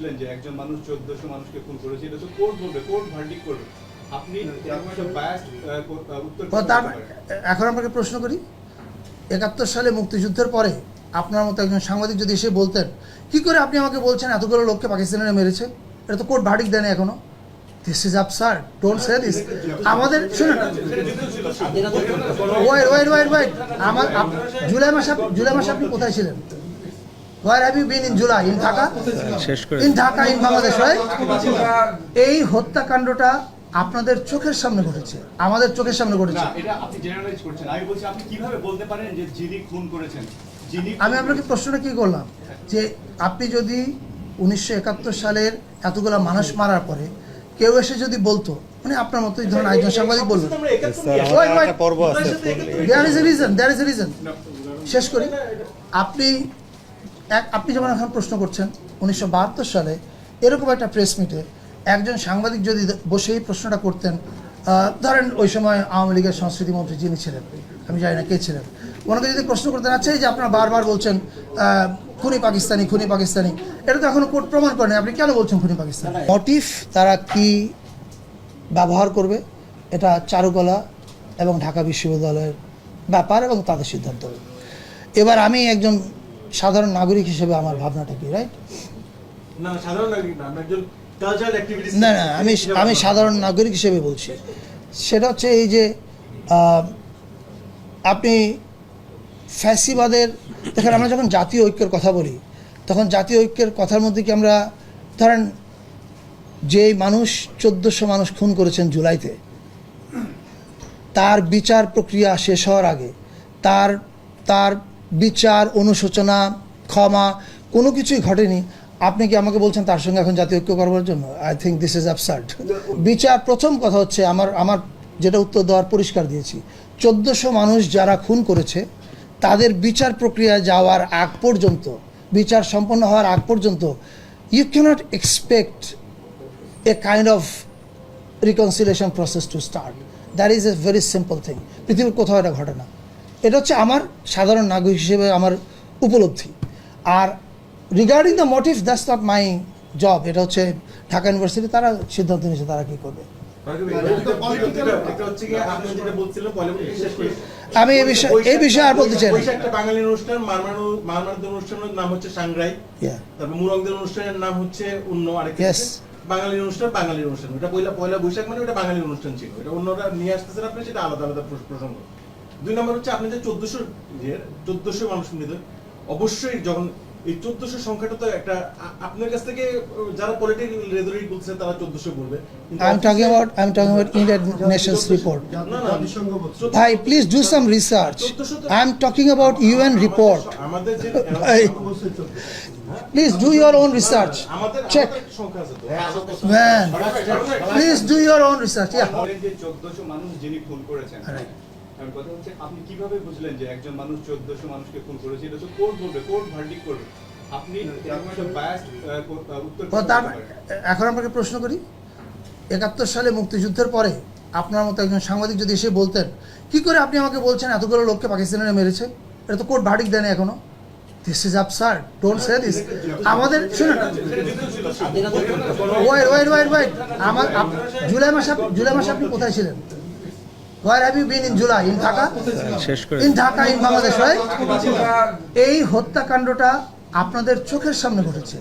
বুঝলেন যে একজন মানুষ চোদ্দশো মানুষকে খুন করেছে এটা তো কোর্ট বলবে কোর্ট ভার্ডিক করবে। আপনি এখন আপনাকে প্রশ্ন করি একাত্তর সালে মুক্তিযুদ্ধের পরে আপনার মতো একজন সাংবাদিক যদি এসে বলতেন কি করে আপনি আমাকে বলছেন এতগুলো লোককে পাকিস্তানিরা মেরেছে? এটা তো কোর্ট ভার্ডিক দেন এখনও। This is absurd don't say this আমাদের শুনুন। Wait wait wait wait. আমার জুলাই মাসে জুলাই মাসে আপনি কোথায় ছিলেন? You been in July in Dhaka শেষ করে in Dhaka in Bangladesh right এই হত্যাকাণ্ডটা আপনাদের চোখের সামনে ঘটেছে আমাদের চোখের সামনে ঘটেছে না এটা আপনি জেনারেলাইজ করছেন আমি বলছি আপনি কীভাবে বলতে পারেন যে যিনি খুন করেছেন যিনি আমি আপনাকে প্রশ্নটা কি করলাম যে আপনি যদি উনিশশো একাত্তর সালের এতগুলো মানুষ মারার পরে কেউ এসে যদি বলতো মানে আপনার মতোই ধরুন একজন সাংবাদিক a reason there is reason শেষ করি আপনি আপনি যেমন এখন প্রশ্ন করছেন, উনিশশো বাহাত্তর সালে এরকম একটা প্রেস মিটে একজন সাংবাদিক যদি বসে এই প্রশ্নটা করতেন ধরেন ওই সময় আওয়ামী লীগের সংস্কৃতি মন্ত্রী যিনি ছিলেন, আমি জানি না কে ছিলেন, ওনাকে যদি প্রশ্ন করতেন আচ্ছা এই যে আপনারা বারবার বলছেন খুনি পাকিস্তানি খুনি পাকিস্তানি এটা তো এখনও কোর্ট প্রমাণ করেনি, আপনি কেন বলছেন খুনি পাকিস্তানি? মোটিভ তারা কি ব্যবহার করবে? এটা চারুকলা এবং ঢাকা বিশ্ববিদ্যালয়ের ব্যাপার এবং তাদের সিদ্ধান্ত। এবার আমি একজন সাধারণ নাগরিক হিসেবে আমার ভাবনাটা কি রাইট না সাধারণ নাগরিক না একজন না না আমি আমি সাধারণ নাগরিক হিসেবে বলছি। সেটা হচ্ছে এই যে আপনি ফ্যাসিবাদের দেখেন আমরা যখন জাতীয় ঐক্যের কথা বলি তখন জাতীয় ঐক্যের কথার মধ্যে কি আমরা ধরেন যে মানুষ চোদ্দোশো মানুষ খুন করেছেন জুলাইতে তার বিচার প্রক্রিয়া শেষ হওয়ার আগে তার তার বিচার, অনুশোচনা, ক্ষমা, কোনো কিছুই ঘটেনি। আপনি কি আমাকে বলছেন তার সঙ্গে এখন জাতীয় ঐক্য করবার জন্য? I think this is absurd বিচার প্রথম কথা হচ্ছে আমার আমার যেটা উত্তর দেওয়ার পরিষ্কার দিয়েছি। চোদ্দোশো মানুষ যারা খুন করেছে, তাদের বিচার প্রক্রিয়া যাওয়ার আগ পর্যন্ত, বিচার সম্পন্ন হওয়ার আগ পর্যন্ত you can't expect a kind of reconciliation process to start That is a very simple thing পৃথিবীর কোথাও এটা ঘটে না। এটা হচ্ছে আমার সাধারণ নাগরিক হিসেবে আমার উপলব্ধি। আর regarding the motive that's not my job এটা হচ্ছে ঢাকা ইউনিভার্সিটি তারা সিদ্ধান্ত নিয়েছে তারা কী করবে। আমি এই বিষয়ে এই বিষয়ে আর বলতে চাই একটা বাঙালি অনুষ্ঠান মারমানু মারমানদের অনুষ্ঠানের নাম হচ্ছে সাংরাই তারপর মুরংদের অনুষ্ঠানের নাম হচ্ছে অন্য আরেকটা বাঙালির অনুষ্ঠান বাঙালির অনুষ্ঠান। ওটা পয়লা পয়লা বৈশাখ মানে ওটা বাঙালির অনুষ্ঠান ছিল। এটা অন্যরা নিয়ে আসতেছেন আপনি সেটা আলাদা আলাদা প্রসঙ্গ। দুই নম্বর হচ্ছে আপনি যে চোদ্দশো চোদ্দশো মানুষ নিতে অবশ্যই যখন এই চোদ্দশো সংখ্যাটা তো একটা আপনার কাছ থেকে যারা পলিটিক্যাল বলছে তারা চোদ্দশো বলবে। I am talking about I am talking about Indian nations report না, না, চোদ্দ- ভাই please do some research I am talking about UN report আমাদের যে please do your own research check man please do your own research yeah মানুষ যিনি খুন করেছেন কথা হচ্ছে আপনি কীভাবে বুঝলেন যে একজন মানুষ চোদ্দশো মানুষকে খুন করেছে? এটা তো কোর্ট বলবে কোর্ট ভার্ডিক করবে। আপনি পারেন? এখন আপনাকে প্রশ্ন করি। একাত্তর সালে মুক্তিযুদ্ধের পরে আপনার মতো একজন সাংবাদিক যদি এসে বলতেন কি করে আপনি আমাকে বলছেন এতগুলো লোককে পাকিস্তানিরা মেরেছে? এটা তো কোর্ট ভার্ডিক দেন এখনও। This is absurd don't say this আমাদের শুনুন। Wait wait wait wait. আমার জুলাই মাসে জুলাই মাসে আপনি কোথায় ছিলেন? Where have you been in July in Dhaka In Dhaka, in Dhaka in Bangladesh right এই হত্যাকাণ্ডটা আপনাদের চোখের সামনে ঘটেছে।